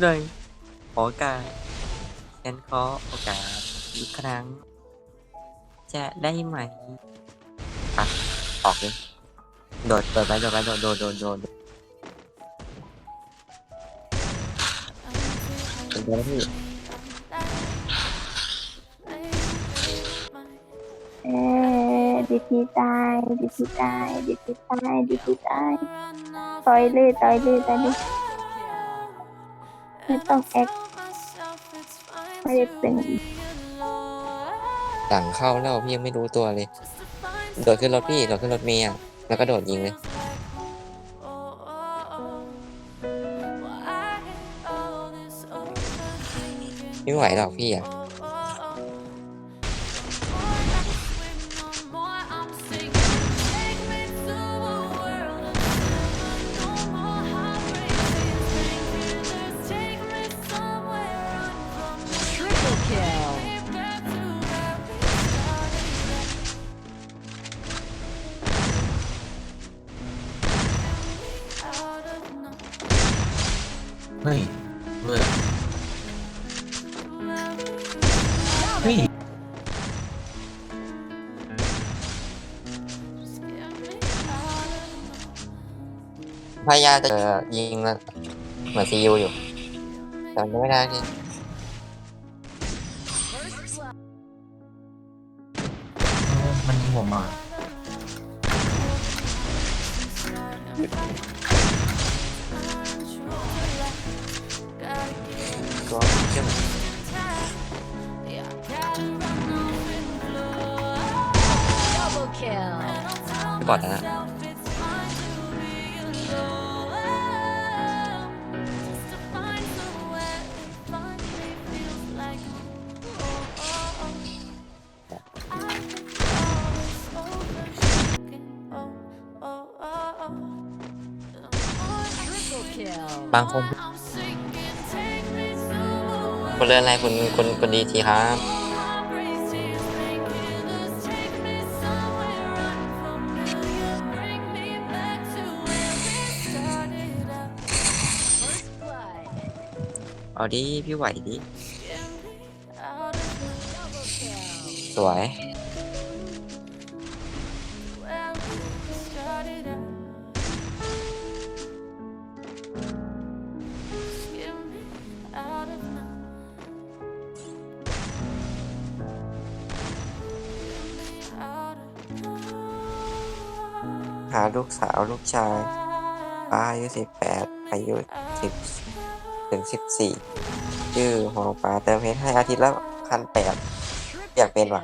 เลยขอโอกาสฉันขอโอกาสอีกครั้ง จะได้ไหมอะออกเลยโดดโดดไปโดดไปโดดโดดโดดโดดโดดเป็นไงนะพี่เออดิพีตายดิพีตายดิพีตายดิพีตายต่อยเลยต่อยเลยต่อยเลย ไม่ต้องแอคไม่ได้เป็นหลังเข้าแล้วพี่ยังไม่รู้ตัวเลย โดดขึ้นรถพี่โดดขึ้นรถเมียแล้วก็โดดยิงเลย ไม่ไหวหรอกพี่อะ kill. เฮ้ยเมื่อเฮ้ยพยายาม มือนซียูอยู่แต่มันไม่ได้ที่มันยิงผมมาก็เชื่อม Double kill. บอดนะ บางคนคนเรือนอะไรคุณคนคนดีทีครับ เอาดิ พี่ไหวดิ สวย หาลูกสาวลูกชายป้าอายุสิบแปดอายุสิบถึงสิบสี่ชื่อหัวปลาเติมเพชรให้อาทิตย์ละพันแปดอยากเป็นว่ะ